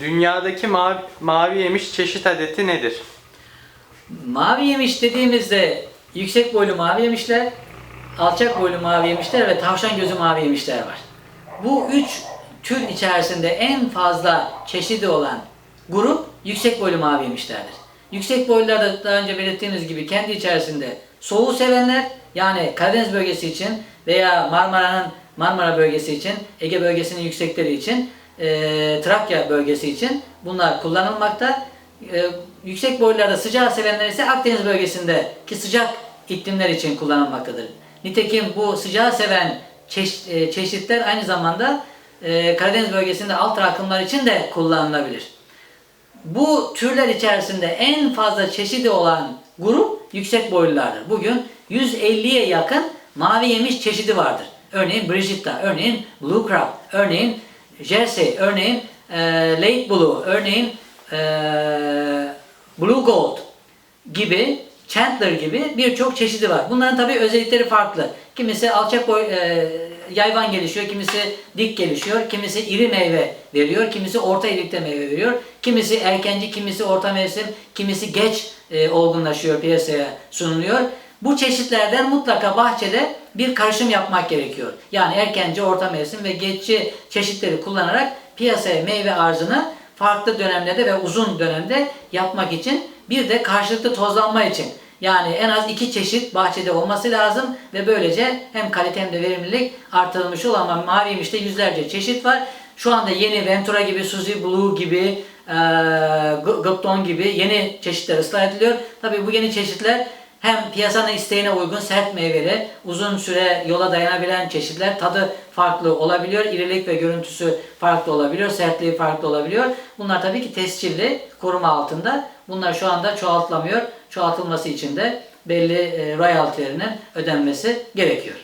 Dünyadaki mavi, mavi yemiş çeşit adeti nedir? Mavi yemiş dediğimizde yüksek boylu mavi yemişler, alçak boylu mavi yemişler ve tavşan gözü mavi yemişler var. Bu üç tür içerisinde en fazla çeşidi olan grup yüksek boylu mavi yemişlerdir. Yüksek boylular da daha önce belirttiğimiz gibi kendi içerisinde soğuğu sevenler yani Karadeniz bölgesi için veya Marmara'nın Marmara bölgesi için, Ege bölgesinin yüksekleri için, eee, Trakya bölgesi için bunlar kullanılmakta. Eee, yüksek boylarda sıcağı sevenler ise Akdeniz bölgesindeki sıcak iklimler için kullanılmaktadır. Nitekim bu sıcağı seven eee, çeşitler aynı zamanda eee, Karadeniz bölgesinde alt akımlar için de kullanılabilir. Bu türler içerisinde en fazla çeşidi olan grup yüksek boylulardır. Bugün 150'ye yakın mavi yemiş çeşidi vardır. Örneğin Brigitta, örneğin Blue Crab, örneğin Jersey, örneğin e, Lake Blue, örneğin e, Blue Gold gibi, Chandler gibi birçok çeşidi var. Bunların tabii özellikleri farklı. Kimisi alçak boy, e, yayvan gelişiyor, kimisi dik gelişiyor, kimisi iri meyve veriyor, kimisi orta ilikte meyve veriyor, kimisi erkenci, kimisi orta mevsim, kimisi geç e, olgunlaşıyor, piyasaya sunuluyor. Bu çeşitlerden mutlaka bahçede bir karışım yapmak gerekiyor. Yani erkenci, orta mevsim ve geçici çeşitleri kullanarak piyasaya meyve arzını farklı dönemlerde ve uzun dönemde yapmak için bir de karşılıklı tozlanma için yani en az iki çeşit bahçede olması lazım ve böylece hem kalite hem de verimlilik artırılmış olur ama mavi yemişte yüzlerce çeşit var. Şu anda yeni Ventura gibi, Suzy Blue gibi, G- Gupton gibi yeni çeşitler ıslah ediliyor. Tabii bu yeni çeşitler hem piyasanın isteğine uygun sert meyveli, uzun süre yola dayanabilen çeşitler tadı farklı olabiliyor. İrilik ve görüntüsü farklı olabiliyor, sertliği farklı olabiliyor. Bunlar tabii ki tescilli, koruma altında. Bunlar şu anda çoğaltılamıyor. Çoğaltılması için de belli e, royaltilerinin ödenmesi gerekiyor.